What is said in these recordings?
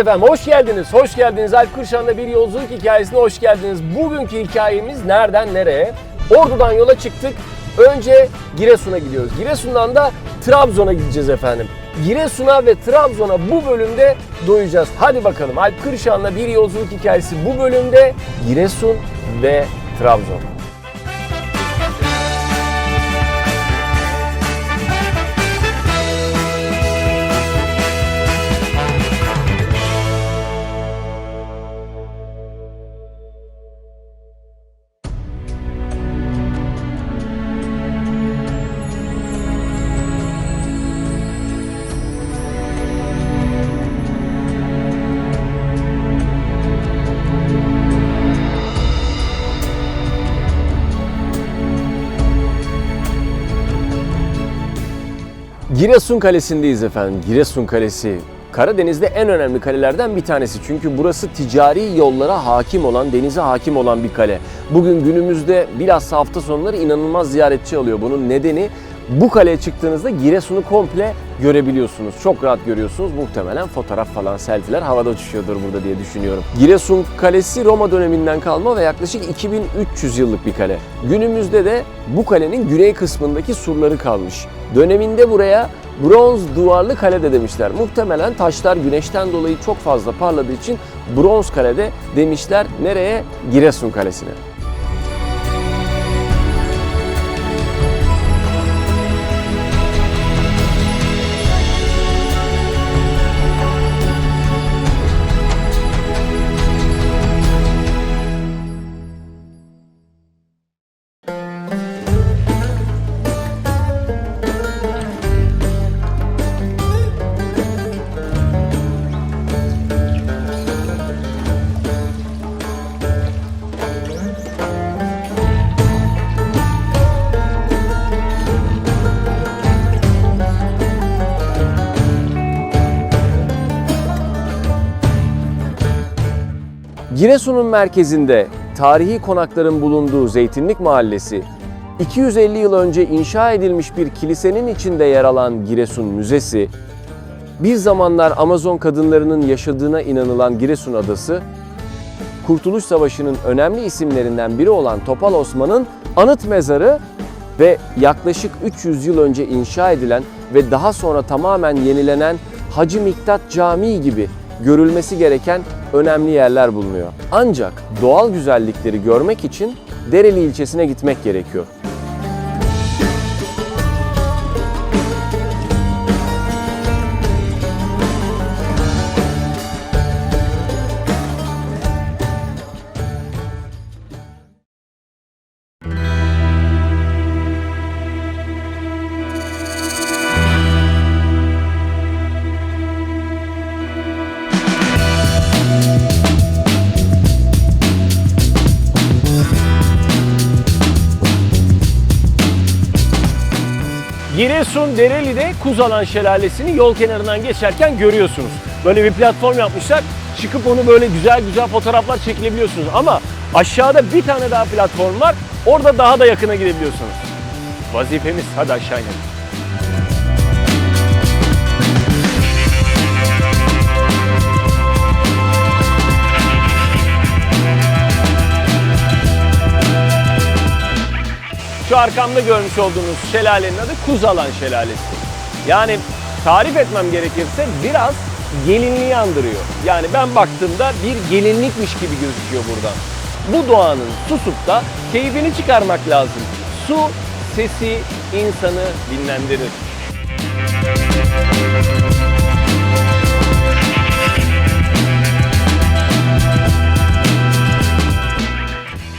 efendim, hoş geldiniz. Hoş geldiniz. Alp Kırşan'la bir yolculuk hikayesine hoş geldiniz. Bugünkü hikayemiz nereden nereye? Ordu'dan yola çıktık. Önce Giresun'a gidiyoruz. Giresun'dan da Trabzon'a gideceğiz efendim. Giresun'a ve Trabzon'a bu bölümde doyacağız. Hadi bakalım Alp Kırşan'la bir yolculuk hikayesi bu bölümde Giresun ve Trabzon. Giresun Kalesi'ndeyiz efendim. Giresun Kalesi Karadeniz'de en önemli kalelerden bir tanesi. Çünkü burası ticari yollara hakim olan, denize hakim olan bir kale. Bugün günümüzde bilhassa hafta sonları inanılmaz ziyaretçi alıyor. Bunun nedeni bu kaleye çıktığınızda Giresun'u komple görebiliyorsunuz. Çok rahat görüyorsunuz. Muhtemelen fotoğraf falan, selfiler havada uçuşuyordur burada diye düşünüyorum. Giresun Kalesi Roma döneminden kalma ve yaklaşık 2300 yıllık bir kale. Günümüzde de bu kalenin güney kısmındaki surları kalmış. Döneminde buraya bronz duvarlı kale de demişler. Muhtemelen taşlar güneşten dolayı çok fazla parladığı için bronz kalede demişler. Nereye? Giresun Kalesi'ne. Giresun'un merkezinde tarihi konakların bulunduğu Zeytinlik Mahallesi, 250 yıl önce inşa edilmiş bir kilisenin içinde yer alan Giresun Müzesi, bir zamanlar Amazon kadınlarının yaşadığına inanılan Giresun Adası, Kurtuluş Savaşı'nın önemli isimlerinden biri olan Topal Osman'ın anıt mezarı ve yaklaşık 300 yıl önce inşa edilen ve daha sonra tamamen yenilenen Hacı Miktat Camii gibi görülmesi gereken önemli yerler bulunuyor. Ancak doğal güzellikleri görmek için Dereli ilçesine gitmek gerekiyor. Giresun Dereli'de Kuzalan Şelalesi'ni yol kenarından geçerken görüyorsunuz. Böyle bir platform yapmışlar. Çıkıp onu böyle güzel güzel fotoğraflar çekilebiliyorsunuz. Ama aşağıda bir tane daha platform var. Orada daha da yakına gidebiliyorsunuz. Vazifemiz hadi aşağı inelim. Şu arkamda görmüş olduğunuz şelalenin adı Kuzalan Şelalesi. Yani tarif etmem gerekirse biraz gelinliği andırıyor. Yani ben baktığımda bir gelinlikmiş gibi gözüküyor buradan. Bu doğanın susup da keyfini çıkarmak lazım. Su sesi insanı dinlendirir.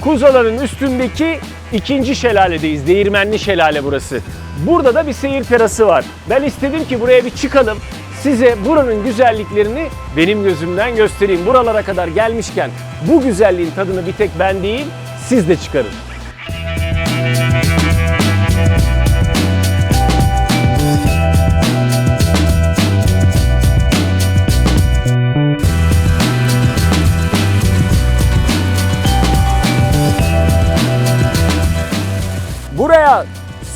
Kuzaların üstündeki ikinci şelaledeyiz. Değirmenli şelale burası. Burada da bir seyir terası var. Ben istedim ki buraya bir çıkalım. Size buranın güzelliklerini benim gözümden göstereyim. Buralara kadar gelmişken bu güzelliğin tadını bir tek ben değil, siz de çıkarın.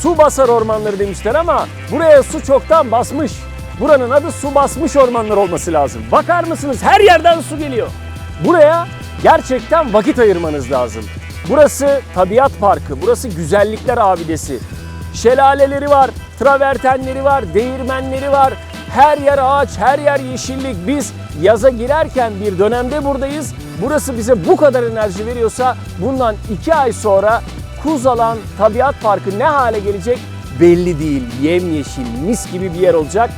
Su basar ormanları demişler ama buraya su çoktan basmış. Buranın adı su basmış ormanlar olması lazım. Bakar mısınız her yerden su geliyor. Buraya gerçekten vakit ayırmanız lazım. Burası tabiat parkı, burası güzellikler abidesi. Şelaleleri var, travertenleri var, değirmenleri var. Her yer ağaç, her yer yeşillik. Biz yaza girerken bir dönemde buradayız. Burası bize bu kadar enerji veriyorsa bundan iki ay sonra Kuzalan Tabiat Parkı ne hale gelecek belli değil. Yemyeşil, mis gibi bir yer olacak.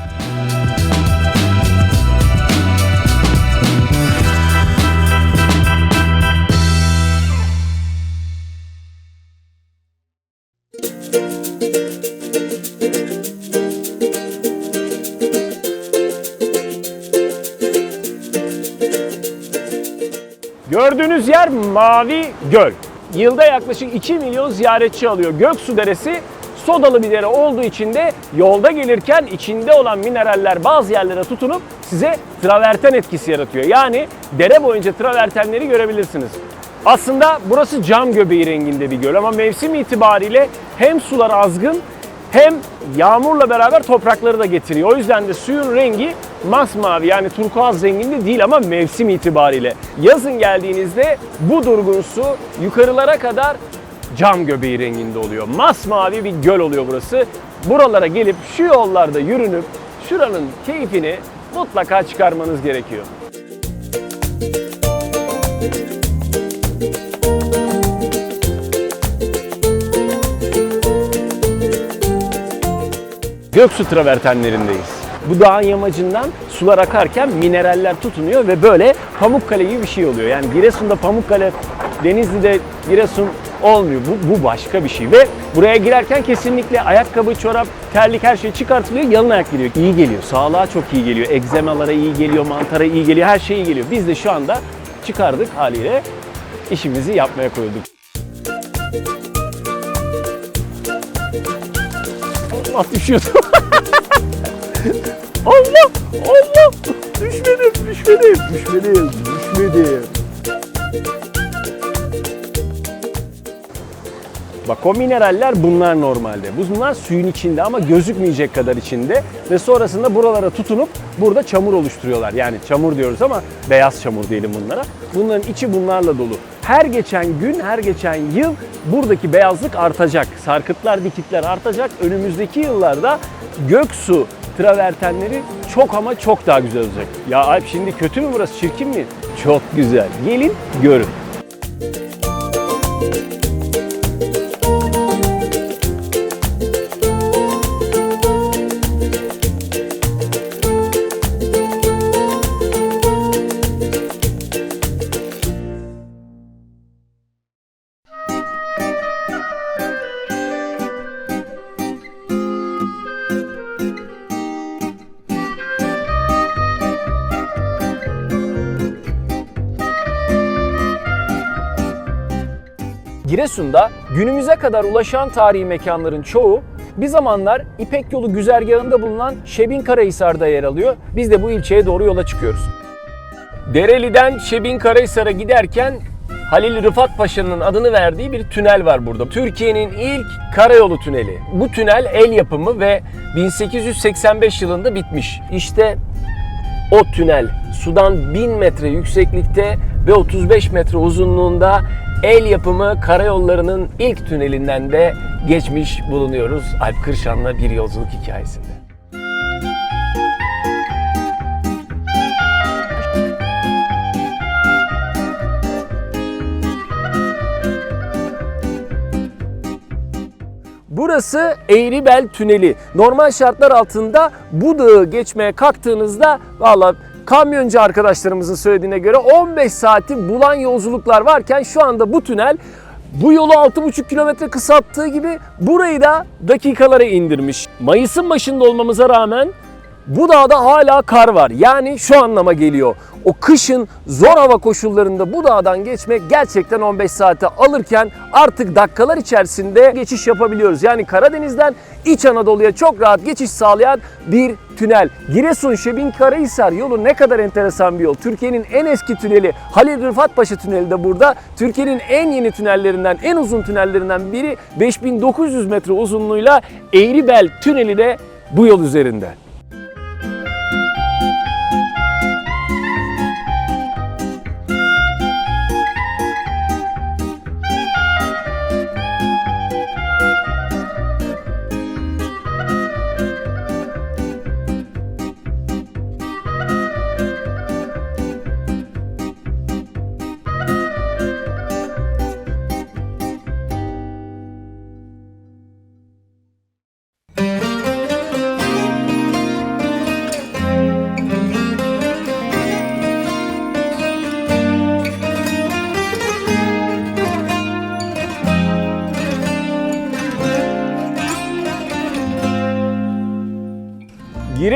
Gördüğünüz yer Mavi Göl. Yılda yaklaşık 2 milyon ziyaretçi alıyor. Göksu Deresi sodalı bir dere olduğu için de yolda gelirken içinde olan mineraller bazı yerlere tutunup size traverten etkisi yaratıyor. Yani dere boyunca travertenleri görebilirsiniz. Aslında burası cam göbeği renginde bir göl ama mevsim itibariyle hem sular azgın hem yağmurla beraber toprakları da getiriyor. O yüzden de suyun rengi masmavi yani turkuaz renginde değil ama mevsim itibariyle. Yazın geldiğinizde bu durgun su yukarılara kadar cam göbeği renginde oluyor. Masmavi bir göl oluyor burası. Buralara gelip şu yollarda yürünüp şuranın keyfini mutlaka çıkarmanız gerekiyor. Göksu travertenlerindeyiz. Bu dağın yamacından sular akarken mineraller tutunuyor ve böyle Pamukkale gibi bir şey oluyor. Yani Giresun'da Pamukkale, Denizli'de Giresun olmuyor. Bu, bu başka bir şey ve buraya girerken kesinlikle ayakkabı, çorap, terlik her şey çıkartılıyor. Yalın ayak geliyor. İyi geliyor. Sağlığa çok iyi geliyor. Egzemalara iyi geliyor, mantara iyi geliyor. Her şey iyi geliyor. Biz de şu anda çıkardık haliyle işimizi yapmaya koyulduk. Allah düşüyordum. Allah! Allah! Düşmedim, düşmedim, düşmedim, düşmedim. Bak o mineraller bunlar normalde. Bunlar suyun içinde ama gözükmeyecek kadar içinde ve sonrasında buralara tutunup burada çamur oluşturuyorlar. Yani çamur diyoruz ama beyaz çamur diyelim bunlara. Bunların içi bunlarla dolu. Her geçen gün, her geçen yıl buradaki beyazlık artacak. Sarkıtlar, dikitler artacak. Önümüzdeki yıllarda göksu travertenleri çok ama çok daha güzel olacak. Ya Alp şimdi kötü mü burası, çirkin mi? Çok güzel. Gelin görün. Giresun'da günümüze kadar ulaşan tarihi mekanların çoğu bir zamanlar İpek Yolu güzergahında bulunan Şebin Karahisar'da yer alıyor. Biz de bu ilçeye doğru yola çıkıyoruz. Dereli'den Şebin Karahisar'a giderken Halil Rıfat Paşa'nın adını verdiği bir tünel var burada. Türkiye'nin ilk karayolu tüneli. Bu tünel el yapımı ve 1885 yılında bitmiş. İşte o tünel sudan 1000 metre yükseklikte ve 35 metre uzunluğunda el yapımı karayollarının ilk tünelinden de geçmiş bulunuyoruz Alp Kırşan'la bir yolculuk hikayesinde. Burası Eğribel Tüneli. Normal şartlar altında bu dağı geçmeye kalktığınızda valla kamyoncu arkadaşlarımızın söylediğine göre 15 saati bulan yolculuklar varken şu anda bu tünel bu yolu 6,5 kilometre kısalttığı gibi burayı da dakikalara indirmiş. Mayıs'ın başında olmamıza rağmen bu dağda hala kar var. Yani şu anlama geliyor. O kışın zor hava koşullarında bu dağdan geçmek gerçekten 15 saate alırken artık dakikalar içerisinde geçiş yapabiliyoruz. Yani Karadeniz'den İç Anadolu'ya çok rahat geçiş sağlayan bir tünel. Giresun Şebin Karahisar yolu ne kadar enteresan bir yol. Türkiye'nin en eski tüneli Halil Rıfat Paşa Tüneli de burada. Türkiye'nin en yeni tünellerinden, en uzun tünellerinden biri 5900 metre uzunluğuyla Eğribel Tüneli de bu yol üzerinde.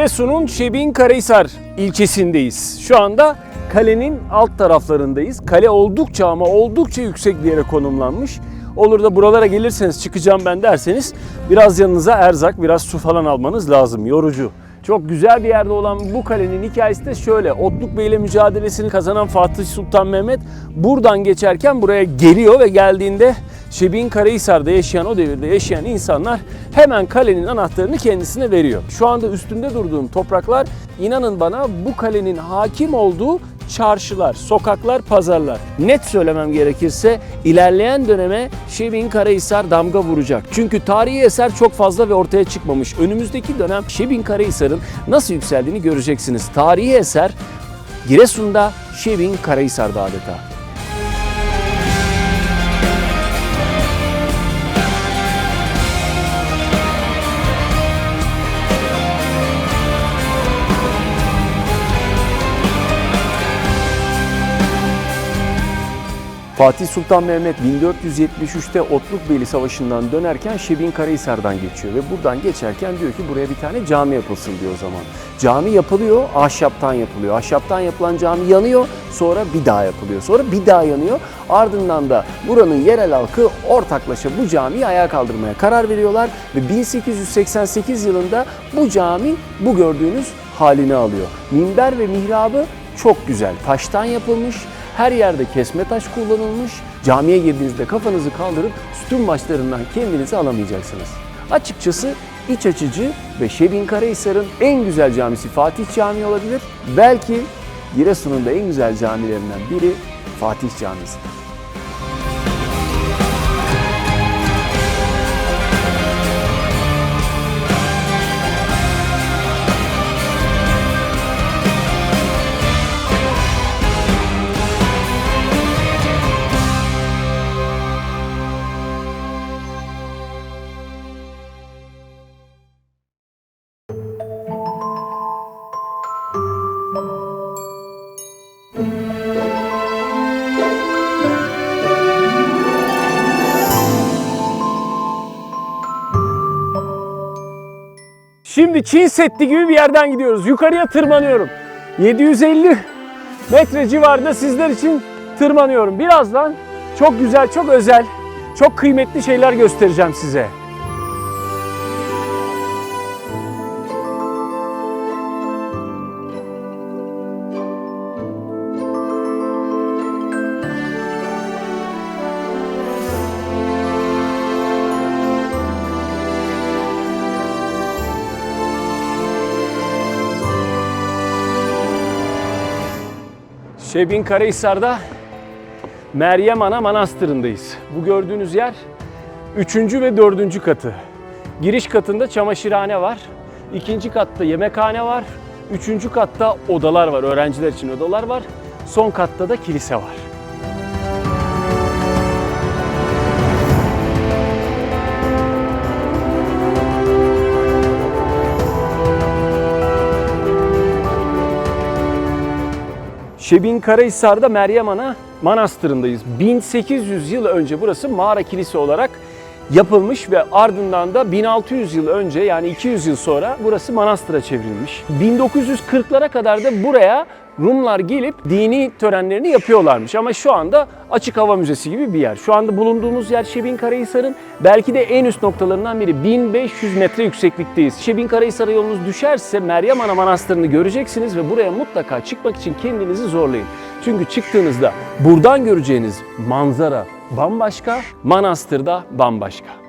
Giresun'un Şebin Karahisar ilçesindeyiz. Şu anda kalenin alt taraflarındayız. Kale oldukça ama oldukça yüksek bir yere konumlanmış. Olur da buralara gelirseniz çıkacağım ben derseniz biraz yanınıza erzak, biraz su falan almanız lazım. Yorucu. Çok güzel bir yerde olan bu kalenin hikayesi de şöyle. Otluk Bey ile mücadelesini kazanan Fatih Sultan Mehmet buradan geçerken buraya geliyor ve geldiğinde Şebin Karahisar'da yaşayan o devirde yaşayan insanlar hemen kalenin anahtarını kendisine veriyor. Şu anda üstünde durduğum topraklar inanın bana bu kalenin hakim olduğu çarşılar, sokaklar, pazarlar. Net söylemem gerekirse ilerleyen döneme Şebin Karahisar damga vuracak. Çünkü tarihi eser çok fazla ve ortaya çıkmamış. Önümüzdeki dönem Şebin Karahisar'ın nasıl yükseldiğini göreceksiniz. Tarihi eser Giresun'da Şebin Karahisar'da adeta. Fatih Sultan Mehmet 1473'te Otlukbeyli Savaşı'ndan dönerken Şebin Karahisar'dan geçiyor ve buradan geçerken diyor ki buraya bir tane cami yapılsın diyor o zaman. Cami yapılıyor, ahşaptan yapılıyor. Ahşaptan yapılan cami yanıyor, sonra bir daha yapılıyor. Sonra bir daha yanıyor. Ardından da buranın yerel halkı ortaklaşa bu camiyi ayağa kaldırmaya karar veriyorlar ve 1888 yılında bu cami bu gördüğünüz halini alıyor. Minber ve mihrabı çok güzel. Taştan yapılmış, her yerde kesme taş kullanılmış. Camiye girdiğinizde kafanızı kaldırıp sütun başlarından kendinizi alamayacaksınız. Açıkçası iç açıcı ve Şebin Karahisar'ın en güzel camisi Fatih Camii olabilir. Belki Giresun'un da en güzel camilerinden biri Fatih Camisi. Şimdi Çin Seddi gibi bir yerden gidiyoruz. Yukarıya tırmanıyorum. 750 metre civarında sizler için tırmanıyorum. Birazdan çok güzel, çok özel, çok kıymetli şeyler göstereceğim size. Şebin Karahisar'da Meryem Ana Manastırı'ndayız. Bu gördüğünüz yer 3. ve 4. katı. Giriş katında çamaşırhane var. İkinci katta yemekhane var. Üçüncü katta odalar var. Öğrenciler için odalar var. Son katta da kilise var. Şebin Karahisar'da Meryem Ana Manastırı'ndayız. 1800 yıl önce burası mağara kilise olarak yapılmış ve ardından da 1600 yıl önce yani 200 yıl sonra burası manastıra çevrilmiş. 1940'lara kadar da buraya Rumlar gelip dini törenlerini yapıyorlarmış ama şu anda açık hava müzesi gibi bir yer. Şu anda bulunduğumuz yer Şebin Karahisar'ın belki de en üst noktalarından biri. 1500 metre yükseklikteyiz. Şebin Karahisar'a yolunuz düşerse Meryem Ana Manastırı'nı göreceksiniz ve buraya mutlaka çıkmak için kendinizi zorlayın. Çünkü çıktığınızda buradan göreceğiniz manzara bambaşka, manastırda bambaşka.